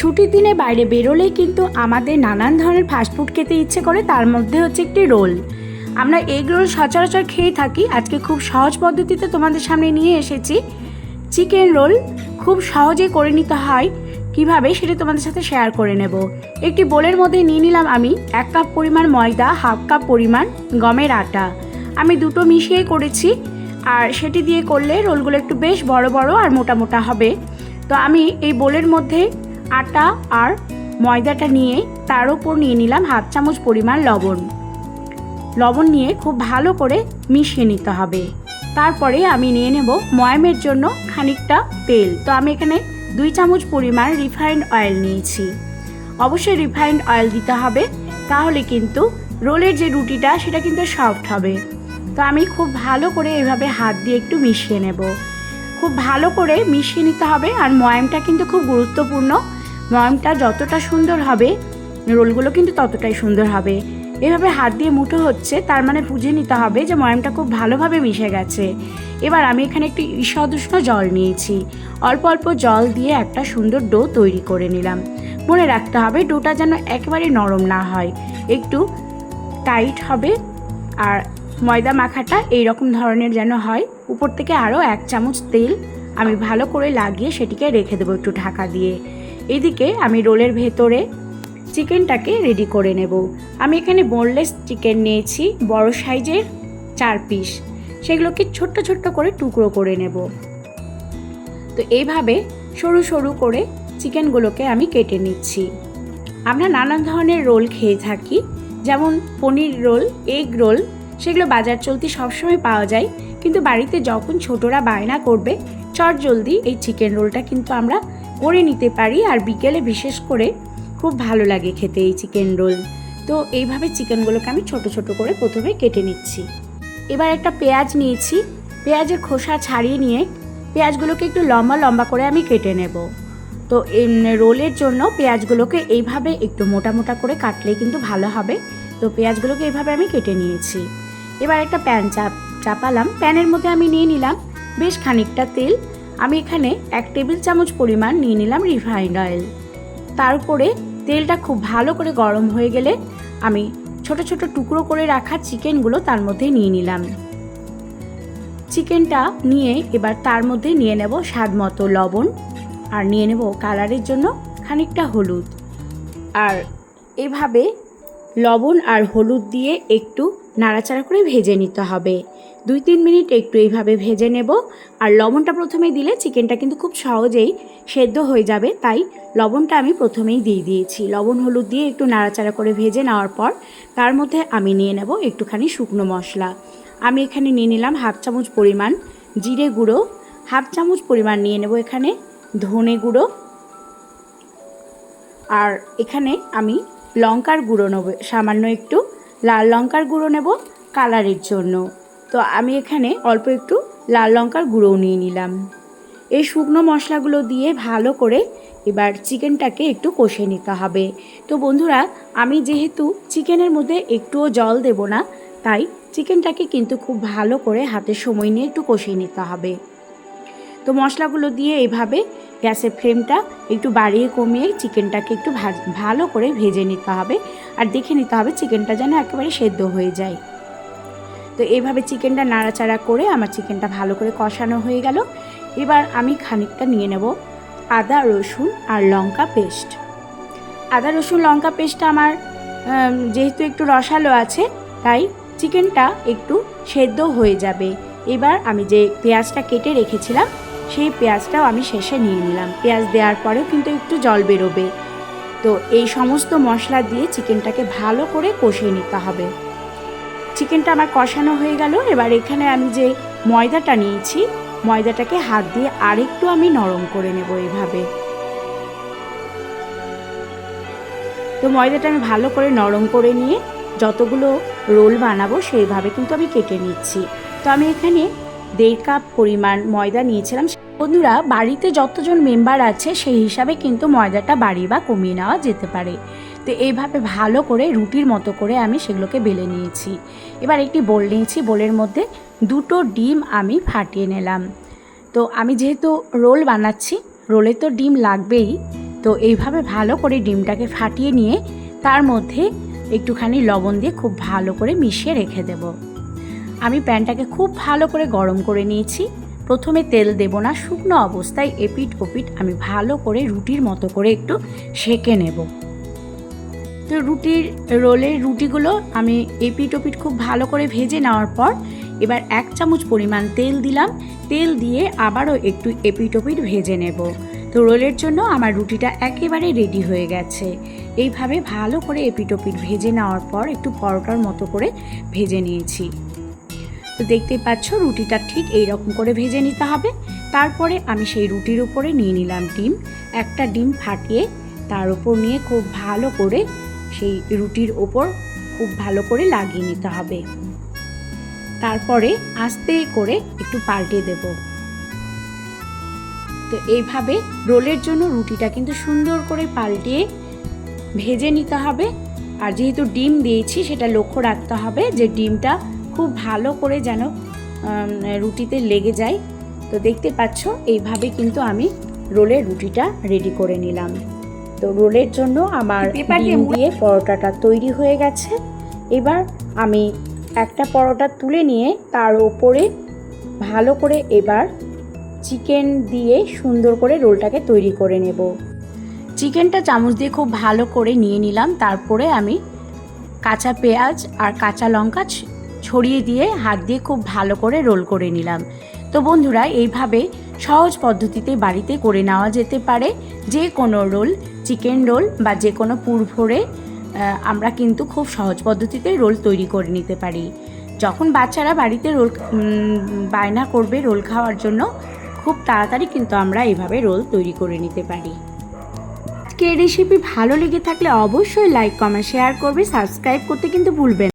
ছুটির দিনে বাইরে বেরোলেই কিন্তু আমাদের নানান ধরনের ফাস্টফুড খেতে ইচ্ছে করে, তার মধ্যে হচ্ছে একটি রোল। আমরা এগ রোল সচরাচর খেয়ে থাকি। আজকে খুব সহজ পদ্ধতিতে তোমাদের সামনে নিয়ে এসেছি। চিকেন রোল খুব সহজে করে নিতে হয়। কীভাবে? সেটা তোমাদের সাথে শেয়ার করে নেব। একটি বোলের মধ্যে নিয়ে নিলাম আমি এক কাপ পরিমাণ ময়দা, হাফ কাপ পরিমাণ গমের আটা। আমি দুটো মিশিয়ে করেছি। আর সেটি দিয়ে করলে রোলগুলো একটু বেশ বড় বড় আর মোটা মোটা হবে। তো আমি এই বোলের মধ্যে আটা আর ময়দাটা নিয়ে তার উপর নিয়ে নিলাম হাফ চামচ পরিমাণ লবণ। লবণ নিয়ে খুব ভালো করে মিশিয়ে নিতে হবে। তারপরে আমি নিয়ে নেব ময়ামের জন্য খানিকটা তেল। তো আমি এখানে দুই চামচ পরিমাণ রিফাইন্ড অয়েল নিয়েছি। অবশ্যই রিফাইন্ড অয়েল দিতে হবে, তাহলে কিন্তু রোলের যে রুটিটা সেটা কিন্তু সফট হবে। তো আমি খুব ভালো করে এভাবে হাত দিয়ে একটু মিশিয়ে নেব। খুব ভালো করে মিশিয়ে নিতে হবে আর ময়ামটা কিন্তু খুব গুরুত্বপূর্ণ। ময়ামটা যতটা সুন্দর হবে, রোলগুলো কিন্তু ততটাই সুন্দর হবে। এভাবে হাত দিয়ে মুঠো হচ্ছে, তার মানে বুঝে নিতে হবে যে ময়ামটা খুব ভালোভাবে মিশে গেছে। এবার আমি এখানে একটু ঈষদুষ্ণ জল নিয়েছি। অল্প অল্প জল দিয়ে একটা সুন্দর ডো তৈরি করে নিলাম। মনে রাখতে হবে ডোটা যেন একেবারে নরম না হয়। একটু টাইট হবে আর ময়দা মাখাটা এই রকম ধরনের যেন হয়। উপর থেকে আরও এক চামচ তেল আমি ভালো করে লাগিয়ে সেটিকে রেখে দেবো একটু ঢাকা দিয়ে। এদিকে আমি রোলের ভেতরে চিকেনটাকে রেডি করে নেব। আমি এখানে বোনলেস চিকেন নিয়েছি, বড় সাইজের চার পিস সেগুলোকে ছোট্ট ছোট্ট করে টুকরো করে নেব। তো এইভাবে সরু সরু করে চিকেনগুলোকে আমি কেটে নিচ্ছি। আমরা নানান ধরনের রোল খেয়ে থাকি, যেমন পনির রোল এগ রোল, সেগুলো বাজার চলতি সবসময় পাওয়া যায়। কিন্তু বাড়িতে যখন ছোটরা বায়না করবে চট জলদি এই চিকেন রোলটা কিন্তু আমরা করে নিতে পারি আর বিকেলে বিশেষ করে খুব ভালো লাগে খেতে এই চিকেন রোল। তো এইভাবে চিকেনগুলোকে আমি ছোট ছোট করে প্রথমে কেটে নিচ্ছি। এবার একটা পেঁয়াজ নিয়েছি। পেঁয়াজের খোসা ছাড়িয়ে নিয়ে পেঁয়াজগুলোকে একটু লম্বা লম্বা করে আমি কেটে নেব। তো রোলের জন্য পেঁয়াজগুলোকে এইভাবে একটু মোটা মোটা করে কাটলে কিন্তু ভালো হবে। তো পেঁয়াজগুলোকে এইভাবে আমি কেটে নিয়েছি। এবার একটা প্যান চাপ, চাপালাম। প্যানের মধ্যে আমি নিয়ে নিলাম বেশ খানিকটা তেল। আমি এখানে এক টেবিল চামচ পরিমাণ নিয়ে নিলাম রিফাইন্ড অয়েল। তার উপরে তেলটা খুব ভালো করে গরম হয়ে গেলে আমি ছোট ছোট টুকরো করে রাখা চিকেনগুলো তার মধ্যে নিয়ে নিলাম। চিকেনটা নিয়ে এবার তার মধ্যে নিয়ে নেব স্বাদ মতো লবণ আর নিয়ে নেব কালারের জন্য খানিকটা হলুদ। আর এভাবে লবণ আর হলুদ দিয়ে একটু নাড়াচাড়া করে ভেজে নিতে হবে। দুই তিন মিনিট একটু এইভাবে ভেজে নেব। আর লবণটা প্রথমে দিলে চিকেনটা কিন্তু খুব সহজেই সেদ্ধ হয়ে যাবে। তাই লবণটা আমি প্রথমেই দিয়ে দিয়েছি। লবণ, হলুদ দিয়ে একটু নাড়াচাড়া করে ভেজে নেওয়ার পর তার মধ্যে আমি নিয়ে নেব একটুখানি শুকনো মশলা। আমি এখানে নিয়ে নিলাম হাফ চামচ পরিমাণ জিরে গুঁড়ো। হাফ চামচ পরিমাণ নিয়ে নেব এখানে ধনে গুঁড়ো। আর এখানে আমি লঙ্কার গুঁড়ো নেব, সামান্য একটু। লাল লঙ্কার গুঁড়ো নেব কালারের জন্য। তো আমি এখানে অল্প একটু লাল লঙ্কার গুঁড়োও নিয়ে নিলাম। এই শুকনো মশলাগুলো দিয়ে ভালো করে এবার চিকেনটাকে একটু কষে নিতে হবে। তো বন্ধুরা, আমি যেহেতু চিকেনের মধ্যে একটুও জল দেব না, তাই চিকেনটাকে কিন্তু খুব ভালো করে হাতে সময় নিয়ে একটু কষিয়ে নিতে হবে। তো মশলাগুলো দিয়ে এইভাবে গ্যাসের ফ্লেমটা একটু বাড়িয়ে কমিয়ে চিকেনটাকে একটু ভালো করে ভেজে নিতে হবে। আর দেখে নিতে হবে চিকেনটা যেন একেবারে সেদ্ধ হয়ে যায়। তো এইভাবে চিকেনটা নাড়াচাড়া করে আমার চিকেনটা ভালো করে কষানো হয়ে গেল। এবার আমি খানিকটা নিয়ে নেব আদা, রসুন আর লঙ্কা পেস্ট। আদা, রসুন, লঙ্কা পেস্টটা আমার যেহেতু একটু রসালো আছে, তাই চিকেনটা একটু সেদ্ধ হয়ে যাবে। এবার আমি যে পেঁয়াজটা কেটে রেখেছিলাম সেই পেঁয়াজটাও আমি শেষে নিয়ে নিলাম। পেঁয়াজ দেওয়ার পরেও কিন্তু একটু জল বেরোবে। তো এই সমস্ত মশলা দিয়ে চিকেনটাকে ভালো করে কষিয়ে নিতে হবে। চিকেনটা আমার কষানো হয়ে গেল। এবার এখানে আমি যে ময়দাটা নিয়েছি, ময়দাটাকে হাত দিয়ে আরেকটু আমি নরম করে নেব এভাবে। তো ময়দাটা আমি ভালো করে নরম করে নিয়ে যতগুলো রোল বানাবো সেইভাবে কিন্তু আমি কেটে নিচ্ছি। তো আমি এখানে দেড় কাপ পরিমাণ ময়দা নিয়েছিলাম। বন্ধুরা, বাড়িতে যতজন মেম্বার আছে, সেই হিসাবে কিন্তু ময়দাটা বাড়িয়ে বা কমিয়ে নেওয়া যেতে পারে। তো এইভাবে ভালো করে রুটির মতো করে আমি সেগুলোকে বেলে নিয়েছি। এবার একটি বোল নিয়েছি, বোলের মধ্যে দুটো ডিম আমি ফাটিয়ে নিলাম। তো আমি যেহেতু রোল বানাচ্ছি, রোলে তো ডিম লাগবেই, তো এইভাবে ভালো করে ডিমটাকে ফাটিয়ে নিয়ে তার মধ্যে একটুখানি লবণ দিয়ে খুব ভালো করে মিশিয়ে রেখে দেব। আমি প্যানটাকে খুব ভালো করে গরম করে নিয়েছি। প্রথমে তেল দেব না, শুকনো অবস্থায় এপিট ওপিট আমি ভালো করে রুটির মতো করে একটু সেকে নেব। তো রুটির রোলের রুটিগুলো আমি এপিট ওপিট খুব ভালো করে ভেজে নেওয়ার পর এবার এক চামচ পরিমাণ তেল দিলাম। তেল দিয়ে আবারও একটু এপিট ওপিট ভেজে নেব। তো রোলের জন্য আমার রুটিটা একেবারে রেডি হয়ে গেছে। এইভাবে ভালো করে এপিট ওপিট ভেজে নেওয়ার পর একটু পরোটার মতো করে ভেজে নিয়েছি। তো দেখতে পাচ্ছ, রুটিটা ঠিক এই রকম করে ভেজে নিতে হবে। তারপরে আমি সেই রুটির উপরে নিয়ে নিলাম ডিম। একটা ডিম ফাটিয়ে তার উপর নিয়ে খুব ভালো করে সেই রুটির ওপর খুব ভালো করে লাগিয়ে নিতে হবে। তারপরে আস্তে করে একটু পাল্টে দেব। তো এইভাবে রোলের জন্য রুটিটা কিন্তু সুন্দর করে পাল্টিয়ে ভেজে নিতে হবে। আর যেহেতু ডিম দিয়েছি, সেটা লক্ষ্য রাখতে হবে যে ডিমটা খুব ভালো করে যেন রুটিতে লেগে যায়। তো দেখতে পাচ্ছ এইভাবে কিন্তু আমি রোলের রুটিটা রেডি করে নিলাম। তো রোলের জন্য আমার ডিম দিয়ে পরোটাটা তৈরি হয়ে গেছে। এবার আমি একটা পরোটা তুলে নিয়ে তার ওপরে ভালো করে এবার চিকেন দিয়ে সুন্দর করে রোলটাকে তৈরি করে নেব। চিকেনটা চামচ দিয়ে খুব ভালো করে নিয়ে নিলাম। তারপরে আমি কাঁচা পেঁয়াজ আর কাঁচা লঙ্কা ছড়িয়ে দিয়ে হাত দিয়ে খুব ভালো করে রোল করে নিলাম। তো বন্ধুরা, এইভাবে সহজ পদ্ধতিতে বাড়িতে করে নেওয়া যেতে পারে। যে কোনো রোল, চিকেন রোল বা যে কোনো পুর ভরে আমরা কিন্তু খুব সহজ পদ্ধতিতে রোল তৈরি করে নিতে পারি। যখন বাচ্চারা বাড়িতে রোল বায়না করবে রোল খাওয়ার জন্য, খুব তাড়াতাড়ি কিন্তু আমরা এইভাবে রোল তৈরি করে নিতে পারি। আজকে রেসিপি ভালো লেগে থাকলে অবশ্যই লাইক কমেন্ট শেয়ার করবে। সাবস্ক্রাইব করতে কিন্তু ভুলবেন।